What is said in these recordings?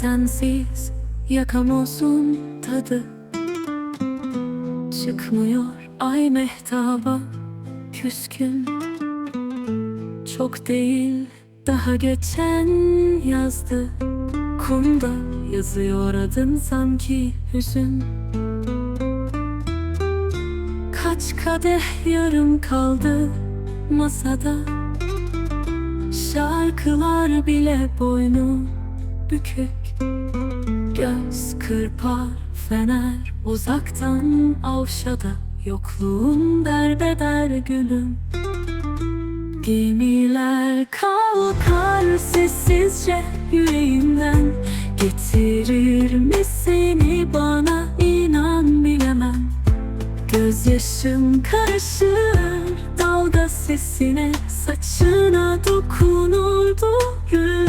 sensiz Yakamozun tadı. Çıkmıyor ay mehtaba Küskün. Çok değil daha geçen yazdı. Kumda yazıyor adın sanki hüzün. Kaç kadeh yarım kaldı masada. Şarkılar bile boynu bükük Göz kırpar fener. Uzaktan avşada Yokluğun derbeder gülüm. Gemiler kalkar sessizce yüreğimden. Getirir mi seni bana? İnan bilemem. Gözyaşım karışır dalga sesine Saçına dokunurdu rüzgar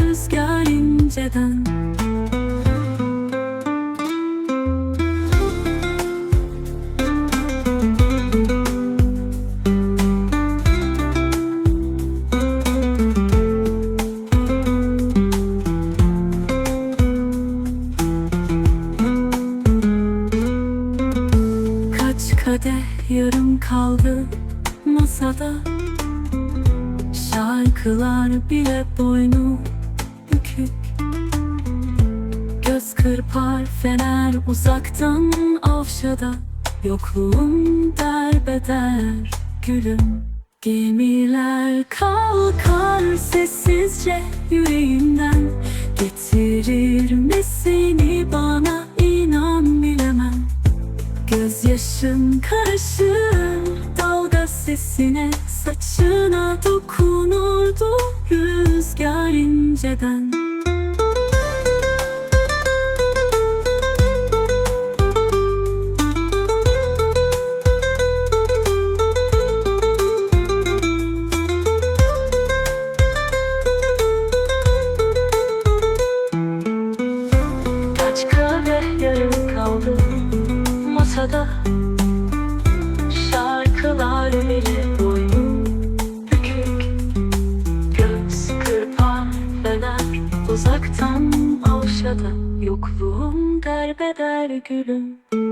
kadeh yarım kaldı masada. Şarkılar bile boynu bükük. Göz kırpar fener uzaktan avşada. Yokluğum derbeder gülüm. Gemiler kalkar sessizce yüreğimden Gözyaşın karışır dalga sesine Saçına dokunurdu rüzgar inceden ortada Şarkılar ile boyun bükük. Göz kırpan döner uzaktan avşada Yokluğum derbeder gülüm.